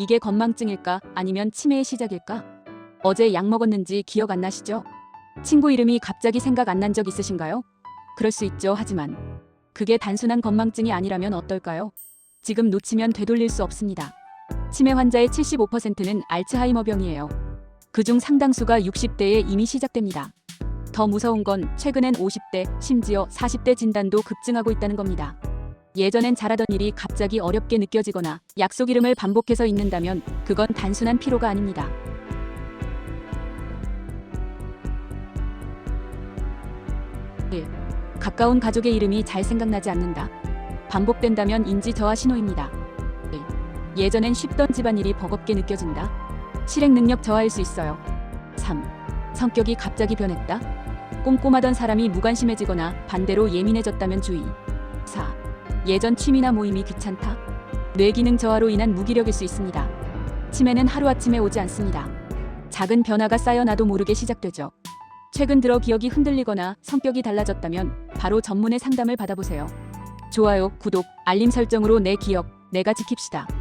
이게 건망증일까 아니면 치매의 시작일까? 어제 약 먹었는지 기억 안 나시죠? 친구 이름이 갑자기 생각 안 난 적 있으신가요? 그럴 수 있죠. 하지만 그게 단순한 건망증이 아니라면 어떨까요? 지금 놓치면 되돌릴 수 없습니다. 치매 환자의 75%는 알츠하이머병이에요. 그중 상당수가 60대에 이미 시작됩니다. 더 무서운 건 최근엔 50대, 심지어 40대 진단도 급증하고 있다는 겁니다. 예전엔 잘하던 일이 갑자기 어렵게 느껴지거나 약속 이름을 반복해서 잊는다면 그건 단순한 피로가 아닙니다. 일. 가까운 가족의 이름이 잘 생각나지 않는다. 반복된다면 인지 저하 신호입니다. 일. 예전엔 쉽던 집안일이 버겁게 느껴진다. 실행 능력 저하일 수 있어요. 3. 성격이 갑자기 변했다. 꼼꼼하던 사람이 무관심해지거나 반대로 예민해졌다면 주의. 4. 예전 취미나 모임이 귀찮다. 뇌기능 저하로 인한 무기력일 수 있습니다. 치매는 하루아침에 오지 않습니다. 작은 변화가 쌓여 나도 모르게 시작되죠. 최근 들어 기억이 흔들리거나 성격이 달라졌다면 바로 전문의 상담을 받아보세요. 좋아요, 구독, 알림 설정으로 내 기억, 내가 지킵시다.